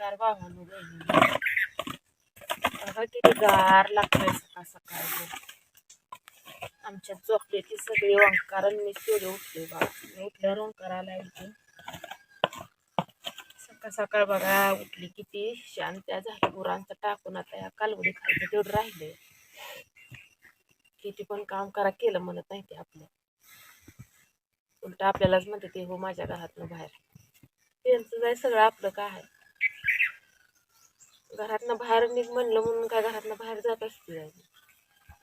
नमस्कार भावानो बहिणींनो. बघा किती गार लागतंय सकाळ सकाळ आमच्या झोपलेली सगळी ओंकार मी सूर्य उठले बघा मी उठल्यावर ओंकार आला इथे. सकाळ सकाळ बघा उठली किती शांत झाली. गुरांचं टाकून आता या कालवडी खायचं तेवढं राहिले किती पण काम करा केलं म्हणत नाही ते आपलं. उलट आपल्यालाच म्हणते ते हो माझ्या घरातनं बाहेर. त्यांचं जाय सगळं आपलं काय आहे. घरातनं बाहेर निघ म्हणलं म्हणून काय घरातनं बाहेर जात असते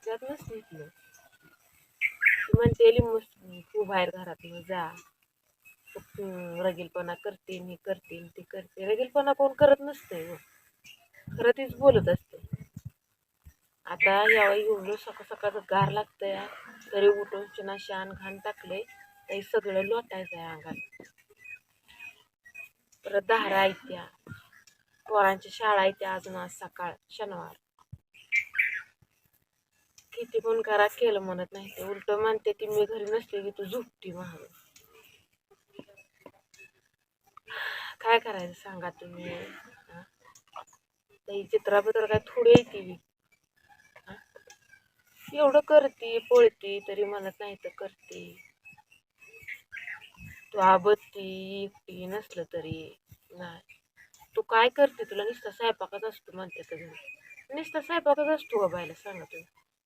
जात नसते इथलं म्हणते लिंबू तू बाहेर घरातनं जा. रगीलपणा करते मी करते ती करते. रगीलपणा कोण करत नसते खरं तीच बोलत असते. आता यावेळी एवढं सकाळ सकाळचं गार लागतंय तरी उठून चिना शान घाण टाकले तरी सगळं लोटायचं आहे अंगात परत दहारा त्या पोरांची शाळा आहे त्या अजून आज सकाळ शनिवार. किती पण करा केलं म्हणत नाही ते. उलट म्हणते की मी घरी नसते की तू झोपटी महाग काय करायचं सांगा तुम्ही? ताई ही चित्राबद्दल काय थोडी येते एवढं करते पळते तरी म्हणत नाही तर करते. तू आबत्ती एकटी नसलं तरी. नाही. तू काय करते? तुला नुसता स्वयंपाकच असतो म्हणते तर नुसता स्वयंपाकच असतो हो का बायला सांगा तुम्ही.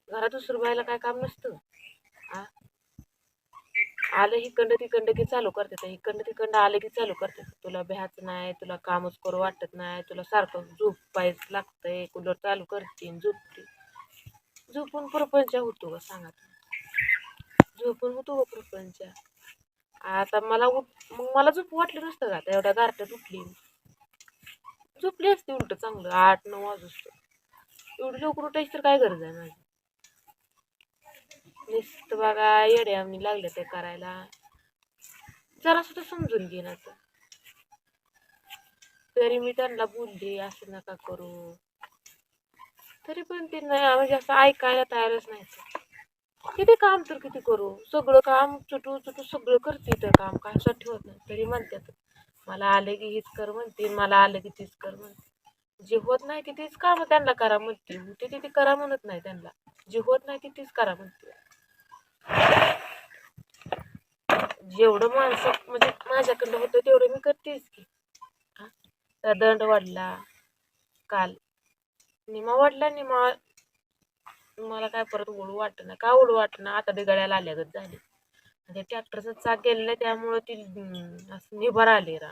घरात दुसरं बायला काय काम नसतं? आ? आलं हिकंड तिकडं की चालू करते तर तिकंड तिकडं आलं की चालू करते तुला भ्याच नाही तुला कामच करू वाटत नाही तुला सारखं झोप पाहिजे लागतंय कूलर चालू करते आणि झोपते. झोपून प्रपंच होतो ग सांगा तुम्ही? झोपून होतो ग प्रपंच? आता मला उठ मग मला झोप वाटलं नसतं का? आता एवढ्या गारट्यात उठली झोपली असते उलट चांगलं आठ नऊ वाजता एवढी लवकर उठायची तर काय गरज आहे माझी? नुसतं बघा येड्यावनी लागले ते करायला. जरा सुद्धा समजून घेईन आता तरी मी त्यांना बोलली असं नका करू. तरी पण ते नाही म्हणजे असं ऐकायला तयारच नाही किती काम तर किती करू? सगळं काम चुटू चुटू सगळं करते तर काम काय असं ठेवत नाही. तरी म्हणतात मला आलं की हीच कर म्हणते मला आलं की तीच कर म्हणते. जे होत नाही ते तीच काम त्यांना करा म्हणते. होते ते ते करा म्हणत नाही त्यांना. जे होत नाही ते तीच करा म्हणते. जेवढं माणसं म्हणजे माझ्याकडनं होतं तेवढं मी करतेच की. दंड वाढला. काल निमा वाढला निमा मला काय परत ओढू वाटत का ओढू वाटत ना आता ते गळ्याला आल्यागत झाले. म्हणजे ते ट्रॅक्टरचं चाक गेलेलं त्यामुळं ती असं निभार आले रा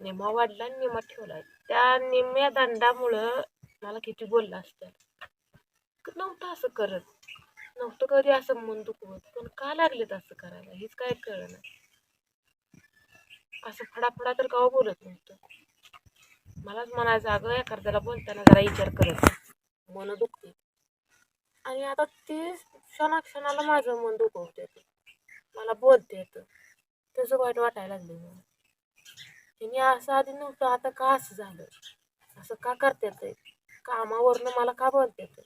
निमा वाढला आणि निमा ठेवला. त्या निम्या दंडामुळं मला किती बोललं असतं. नव्हतं असं करत. नव्हतं कधी असं मन दुखवत. पण का लागलेत असं करायला? हेच काय कळलं नाही असं फडाफडा तर का बोलत नव्हतं. मलाच म्हणायचं अगं एखाद्याला बोलताना जरा विचार करत मन दुखते आणि आता ते क्षणाक्षणाला माझं मन दुखवते ते. मला बोलते येतं. त्याचं वाईट वाटायला लागलं मला. त्यांनी असं आधी नव्हतं आता का असं झालं? असं का करतात कामावरनं मला का बोलतात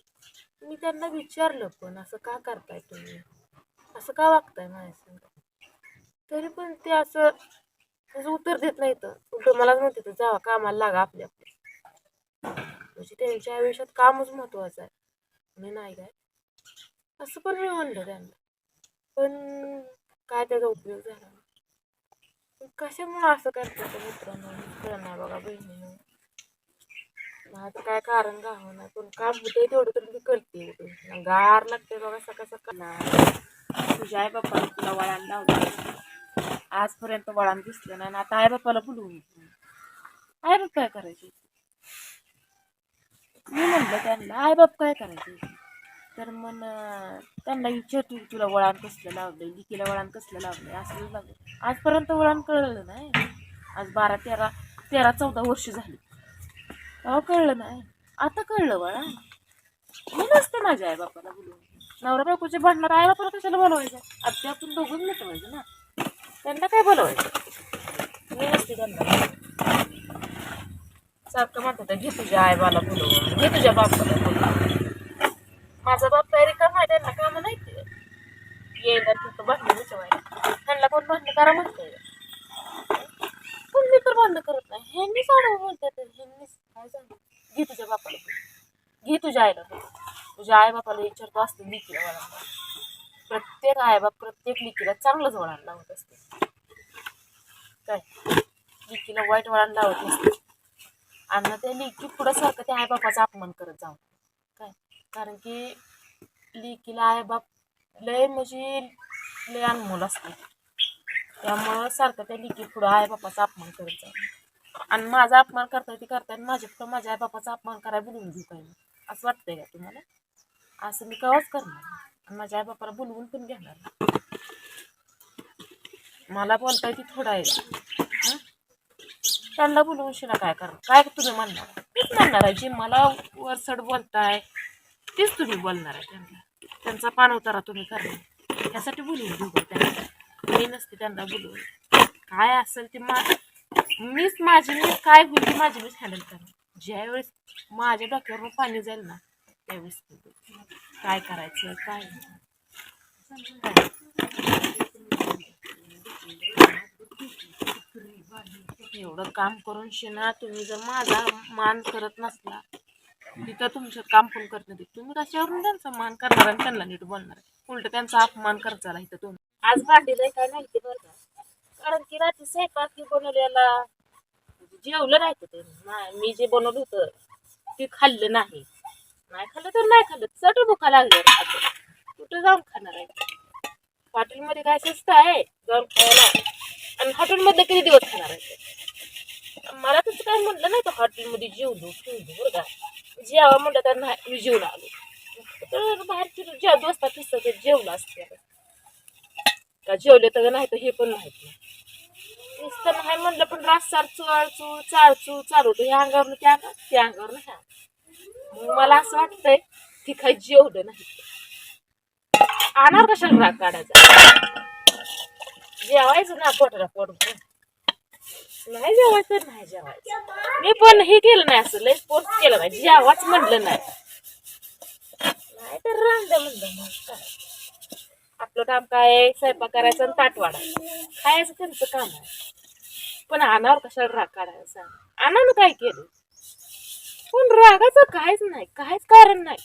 मी त्यांना विचारलं पण असं का करताय तुम्ही? असं का वागताय माझ्यासंग तरी पण ते असं त्याचं उत्तर देत नाही तर उलट मलाच म्हणते तर जावा कामाला लागा आपल्या आपल्या. म्हणजे त्यांच्या आयुष्यात कामच महत्वाचं आहे. मी नाही काय. असं पण मी म्हणलं त्यांना. पण काय त्याचा उपयोग झाला नाही. कशामुळे असं करतात त्या मित्रांनो? बघा बहिणीनं. माझं काय कारण गावं नाही पण काम होते तेवढं तर मी करते गार लागते बघा सकाळ सकाळ. तुझ्या आई बाप्पाला तुला वळण लावलं. आजपर्यंत वळण दिसलं नाही आणि आता आई बाप्पाला बोलवून आई बाप काय करायचे? मी म्हणलं त्यांना आई बाप काय करायचे? तर मग त्यांना विचारतो तुला वळण कसलं लावलंय? लिकीला वळण कसलं लावलंय? असं लागलं आजपर्यंत वळण कळलं नाही. आज बारा तेरा तेरा चौदा वर्ष झाली. तेव्हा कळलं नाही. आता कळलं वळा मी नसते माझ्या आई बापाला बोलून नवरा बायकोचे भांडणार आई बापाला कशाला बोलवायचं? आता आपण दोघं मिटवायचं ना. त्यांना काय बोलवायचं? मी नसते त्यांना. सारखं म्हणतात घे तुझ्या आई बाला बोलवून घे तुझ्या बापाला बोलवून माझा बाप तयारी करणार त्यांना कामं नाही ते. यायला तिथं भांडण मिटवायला त्यांना कोण भांडण करा म्हणतंय. पण मी तर भांडण करत नाही. ह्यांनीच आडवं बोलतात ह्यांनीच काय सांगू घे तुझ्या बापाला बोल. घे तुझ्या आईला तुझ्या आई बापाला विचारतो असते लिखीला वळण प्रत्येक आई बाप प्रत्येक लिकीला चांगलंच वळण लावत असते. काय? लिकीला वाईट वळण लावत असते आणि त्या लिखी पुढं सारखं त्या आईबापाचा अपमान करत जाऊ कारण की लिकीला आहे बाप लय म्हणजे लय अनमोल असते त्यामुळं सारखं त्या लिखी पुढं आई बापाचा अपमान करत आणि माझा अपमान करता ती करता आणि माझ्या पुढं माझ्या आई बापाचा अपमान करायला बोलवून घेऊ काय असं वाटतंय का तुम्हाला? असं मी कवाच करणार आणि माझ्या आई बापाला बोलवून पण घेणार मला बोलता ती थोडा आहे. त्यांना बोलवून शिना काय करणार? काय तुम्ही म्हणणार? तेच म्हणणार आहे. जे मला वरसड बोलताय तेच तुम्ही बोलणार आहे त्यांना. त्यांचा पान उतारा तुम्ही करणार त्यासाठी बोलवून घेऊ त्यांना. मी नसते त्यांना बोलू. काय असेल ते मा मीच माझी मी काय होईल ते माझी मीच हँडल करणार ज्यावेळेस माझ्या डॉक्टरवर पाणी जाईल ना त्यावेळेस काय करायचं काय काय? एवढं काम करून शिना तुम्ही जर माझा मान करत नसला तिथं तुमचं काम पण करत तुम्ही कशावरून त्यांचा मान करणार आणि त्यांना नीट बोलणार? उलट त्यांचा अपमान करताला इथं तुम्ही. आज भांडीला काय नाही ते बरं का? कारण की रात्री स्वयंपाक की बनवलेला जेवलं नाही ते नाही मी जे बनवलं होतं ते खाल्लं नाही. नाही खाल्लं तर नाही खाल्लं. चट भुका लागलं कुठं जाऊन खाणार आहे? हॉटेलमध्ये काय स्वस्त आहे? जाऊन खायला. आणि हॉटेलमध्ये किती दिवस खाणार आहे? मला तसं काय म्हणलं नाही तर हॉटेलमध्ये जेवलो ठेवलो बरं का? जेवा म्हटलं तर नाही मी जेवण आलो. तर बाहेरचे जेव्हा दोस्ता फिसतं ते जेवलं असते. का जेवले तर नाही तर हे पण माहिती नाही. नुसतं नाही म्हणलं पण रास्तार चळचू चाळचू चालू होतं. ह्या अंगावरनं त्या अंगावर त्या अंगावरनं ह्या मग मला असं वाटतंय की काही जेवलं नाही. आणणार कशाला राग काढायचा. जेवायचं ना पोटाला पोट नाही जेवायचं नाही जेवायचं. मी पण हे केलं नाही असं लय स्पोर्ट केलं नाही जेवाच म्हटलं नाही. नाही तर रांगलं म्हणलं मग काय. आपलं काम काय स्वयंपाक करायचं आणि ताट वाढायचं. खायचं त्यांचं काम आहे. पण अनावर कशाला राग काढायला सांग अनानं काय केलं? पण रागाचं काहीच नाही काहीच कारण नाही.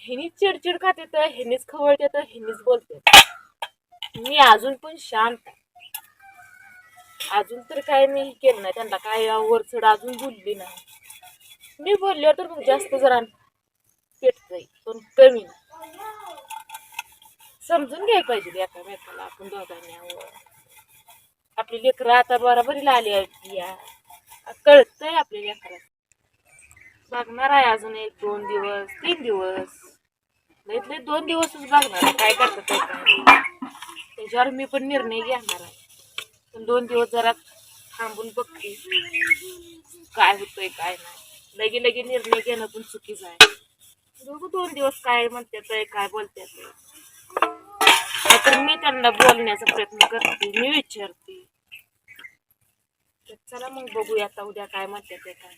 हिनीच चिडचिड खात येतं हिनीच खवळत येतं हिनीच बोलते मी अजून पण शांत आहे. अजून तर काय मी केलं नाही त्यांना काय वरचढ अजून बोलली नाही. मी बोलले तर मग जास्त जरा पेटतंय पण कमी नाही. समजून घ्यायला पाहिजे एकामेकाला आपण दोघांनी आपली लेकरं आता बराबरीला आली आहे या. कळतंय आपल्या लेकरात बघणार आहे अजून एक दोन दिवस तीन दिवस. नाही दोन दिवसच बघणार आहे काय करतात त्याच्यावर मी पण निर्णय घेणार आहे. पण दोन दिवस जरा थांबून बघते. काय होतंय काय नाही. लगे लगे निर्णय घेणं पण चुकीचं आहे. बघू दोन दिवस काय म्हणतात काय बोलतात तर मी त्यांना बोलण्याचा प्रयत्न करते मी विचारते. चला मग बघूया आता उद्या काय म्हणतात काय.